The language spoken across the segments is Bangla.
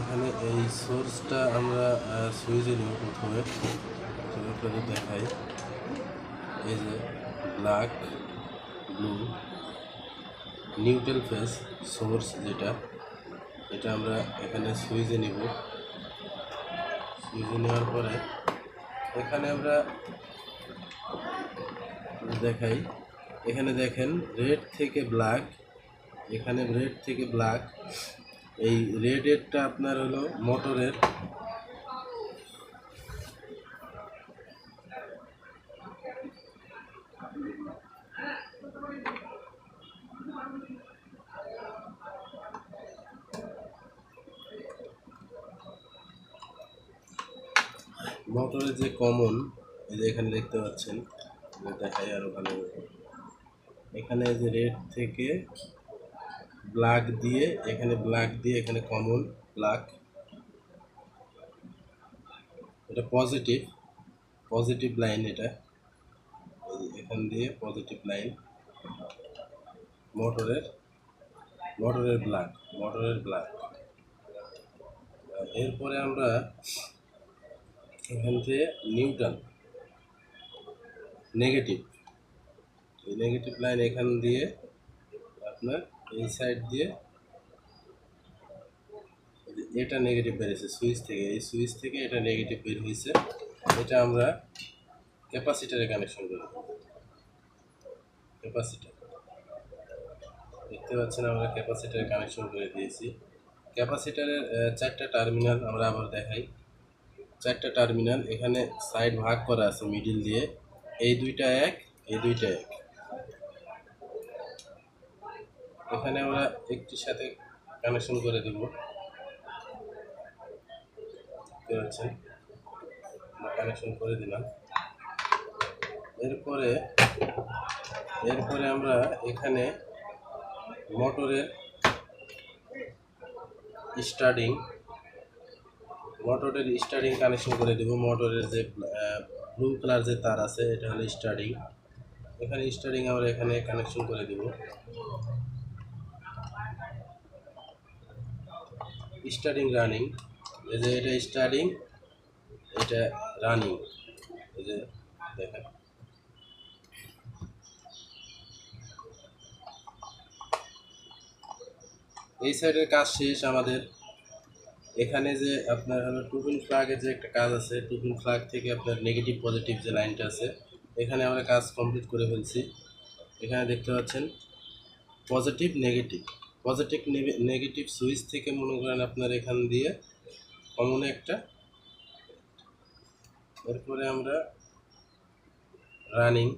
এখানে এই সোর্সটা আমরা সুইচে নিব প্রথমে। আপনাদের দেখাই। এই যে black blue neutral phase source যেটা, এটা আমরা এখানে সুইচে নিব। সুইচে নেওয়ার পরে এখানে আমরা দেখাই। এখানে দেখেন রেড থেকে ব্ল্যাক এখানে রেড থেকে ব্ল্যাক এই রেড রেডেরটা আপনার হলো মোটরের মোটরের যে কমন এই যে এখানে দেখতে পাচ্ছেন দেখাই আরও ভালো এখানে যে রেড থেকে ব্ল্যাক দিয়ে, এখানে ব্ল্যাক দিয়ে, এখানে কমন ব্ল্যাক এটা পজিটিভ পজিটিভ লাইন এটা। এখান দিয়ে পজিটিভ লাইন মোটরের মোটরের ব্ল্যাক মোটরের ব্ল্যাক এরপরে আমরা এখান থেকে নিউটন নেগেটিভ এই নেগেটিভ লাইন এখান দিয়ে আপনার এই সাইড দিয়ে এটা নেগেটিভ বেরিয়েছে সুইচ থেকে। এই সুইচ থেকে এটা নেগেটিভ বের হয়েছে। এটা আমরা ক্যাপাসিটারে কানেকশন করি ক্যাপাসিটার দেখতে পাচ্ছেন আমরা ক্যাপাসিটারে কানেকশন করে দিয়েছি। ক্যাপাসিটারের চারটা টার্মিনাল আমরা আবার দেখাই। চারটা টার্মিনাল এখানে সাইড ভাগ করা আছে মিডিল দিয়ে। এই দুইটা এক, এই দুইটা এক। এখানে আমরা একটির সাথে কানেকশন করে দেব। পাচ্ছেন? কানেকশন করে দিলাম। এরপরে এরপরে আমরা এখানে মোটরের স্টার্টিং মোটরের স্টার্টিং কানেকশন করে দেব। মোটরের যে ব্লু কালার যে তার আছে, এটা হলো স্টার্টিং এখানে স্টার্টিং আমরা এখানে কানেকশন করে দেব। স্টার্টিং রানিং এই যে এটা স্টার্টিং এটা রানিং এই যে দেখেন। এই সাইডের কাজ শেষ আমাদের। এখানে যে আপনার হলো টুপিন ফ্লাগের যে একটা কাজ আছে টুপিন ফ্লাগ থেকে আপনার নেগেটিভ পজিটিভ যে লাইনটা আছে, এখানে আমরা কাজ কমপ্লিট করে ফেলছি। এখানে দেখতে পাচ্ছেন positive negative positive negative switch থেকে মনে করেন আপনার এখান দিয়ে কমনে একটা। এরপরে আমরা রানিং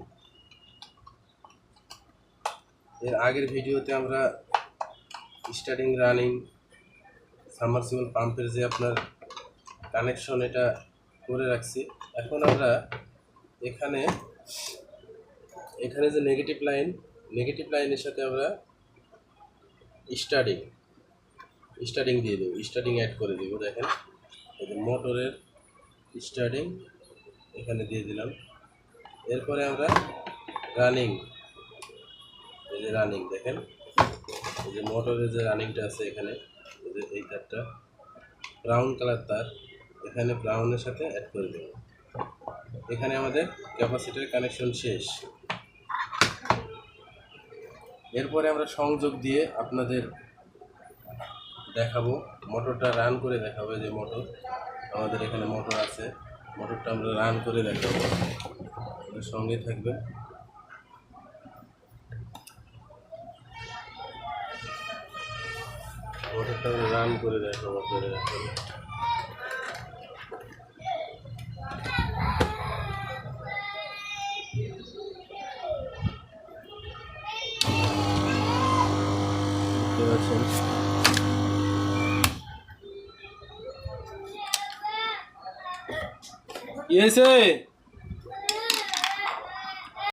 এর আগের ভিডিওতে আমরা স্টার্টিং রানিং সাবমার্সিবল পাম্পের যে আপনার কানেকশন এটা করে রাখছি। এখন আমরা এখানে এখানে যে নেগেটিভ লাইন নেগেটিভ লাইনের সাথে আমরা স্টার্টিং স্টার্টিং দিয়ে দেবো স্টার্টিং অ্যাড করে দিব, দেখেন। এই যে মোটরের স্টার্টিং এখানে দিয়ে দিলাম। এরপরে আমরা রানিং এই যে রানিং দেখেন। এই যে মোটরের যে রানিংটা আছে এখানে, এই যে এই তারটা ব্রাউন কালার তার, এখানে ব্রাউনের সাথে অ্যাড করে দেব। এখানে আমাদের ক্যাপাসিটির কানেকশন শেষ। এরপরে আমরা সংযোগ দিয়ে আপনাদের দেখাবো। মোটরটা রান করে দেখাবো যে মোটর। আমাদের এখানে মোটর আছে। মোটরটা আমরা রান করে দেখাবো। সঙ্গে থাকবে মোটরটা আমরা রান করে দেখাবো আপনাদের পাচ্ছেন কি হয়েছে